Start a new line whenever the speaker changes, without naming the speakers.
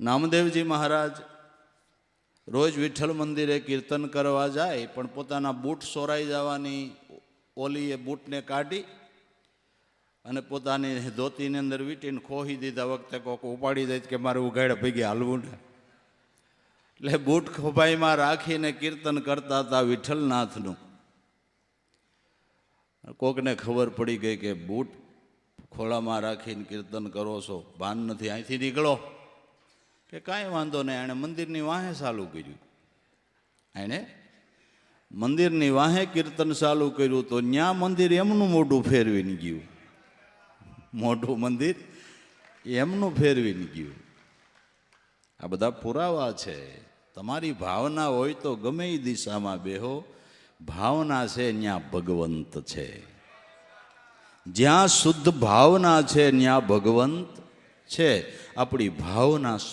નામદેવજી મહારાજ રોજ વિઠ્ઠલ મંદિરે કીર્તન કરવા જાય, પણ પોતાના બૂટ સોરાઈ જવાની ઓલી એ બૂટને કાઢી અને પોતાની ધોતીની અંદર વીંટીને ખોહી દીધા. વખતે કોક ઉપાડી દે કે મારે ઉઘાડે ભેગી હાલવું ને. એટલે બૂટ ખોભાઈમાં રાખીને કીર્તન કરતા હતા વિઠ્ઠલનાથનું. કોકને ખબર પડી ગઈ કે બૂટ ખોળામાં રાખીને કીર્તન કરો છો. ભાન નથી, અહીંથી નીકળો. કે કાંઈ વાંધો નહીં, એણે મંદિરની વાહે ચાલુ કર્યું. એણે મંદિરની વાહે કીર્તન ચાલુ કર્યું તો ન્યા મંદિર એમનું મોઢું ફેરવીને ગયું. મોઢું મંદિર એમનું ફેરવીને ગયું. આ બધા પુરાવા છે. તમારી ભાવના હોય તો ગમે એ દિશામાં બેહો. ભાવના છે ત્યાં ભગવંત છે. જ્યાં શુદ્ધ ભાવના છે ત્યાં ભગવંત છે. આપણી ભાવના શુદ્ધ